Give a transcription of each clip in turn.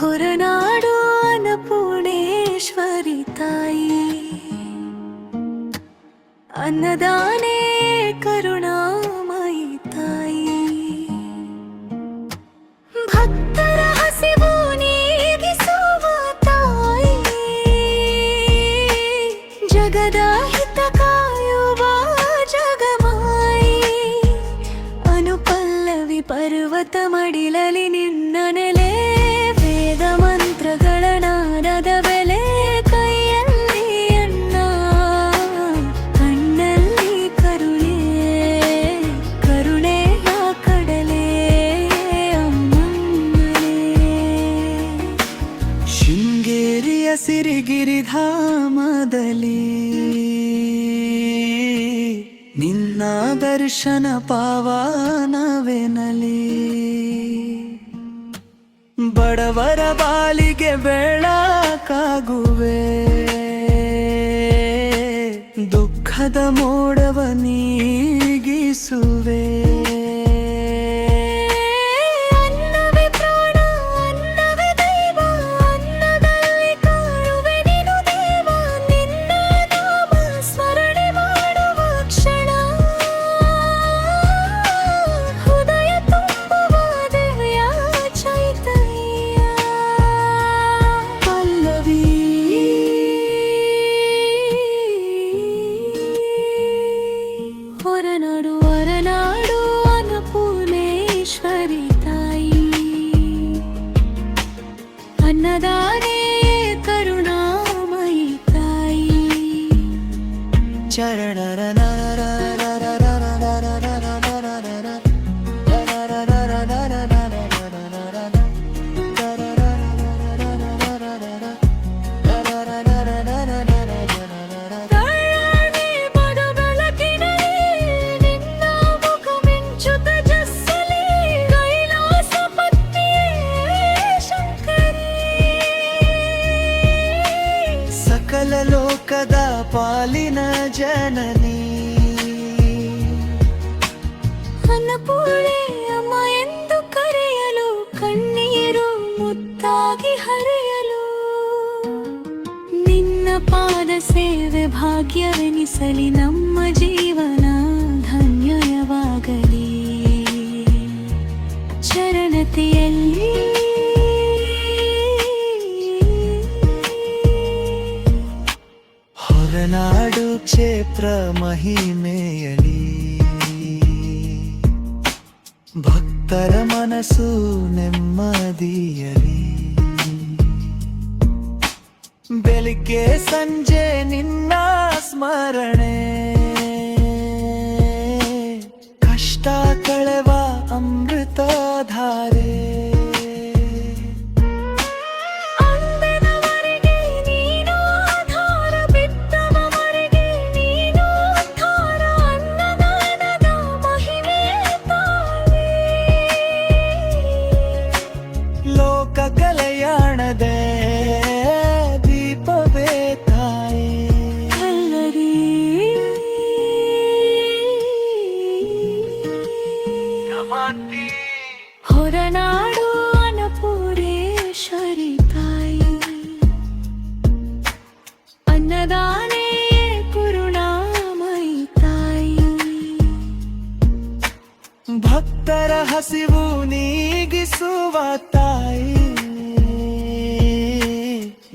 ಹೊರನಾಡು ಅನ್ನಪೂರ್ಣೇಶ್ವರಿ ತಾಯಿ. ಅನ್ನದಾನೇ ಕರುಣಾಮಯಿ ಕಾಯುವ ಜಗಮಾಯಿ. ಅನುಪಲ್ಲವಿ ಪರ್ವತ ಮಡಿಲಲಿ ವೇದ ಬೆಲೆ ಕೈಯಲ್ಲಿ ಅಣ್ಣ. ಕಣ್ಣಲ್ಲಿ ಕರುಣೆ ಸಿರಿಗಿರಿಧಾಮದಲ್ಲಿ ದರ್ಶನ ಪಾವನವೆನಲಿ? ಬಡವರ ಬಾಲಿಗೆ ಬೆಳಕಾಗುವೆ. ದುಃಖದ ಮೋಡವ ನೀಗಿಸುವೆ. ಅನ್ನದಾನೇ ಕರುಣಾಮಯಿ ತಾಯಿ ಚರಣರ కలలో కదా పాలిన జననీ. అన్నపూర్ణే ಮಹಿಮೆಯಲಿ. ಭಕ್ತರ ಮನಸ್ಸು ನೆಮ್ಮದಿಯಲಿ. ಬೆಳಿಗ್ಗೆ ಸಂಜೆ ನಿನ್ನ ಸ್ಮರಣೆ. ಹೊರನಾಡು ಅನ್ನಪೂರೇಶ್ವರಿ ತಾಯಿ. ಅನ್ನದಾನೇ ಕರುಣಾಮಯಿ ತಾಯಿ. ಭಕ್ತರ ಹಸಿವು ನೀಗಿಸುವ ತಾಯಿ.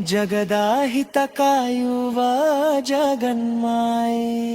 ಜಗದ ಹಿತ ಕಾಯುವ ಜಗನ್ಮಾಯಿ.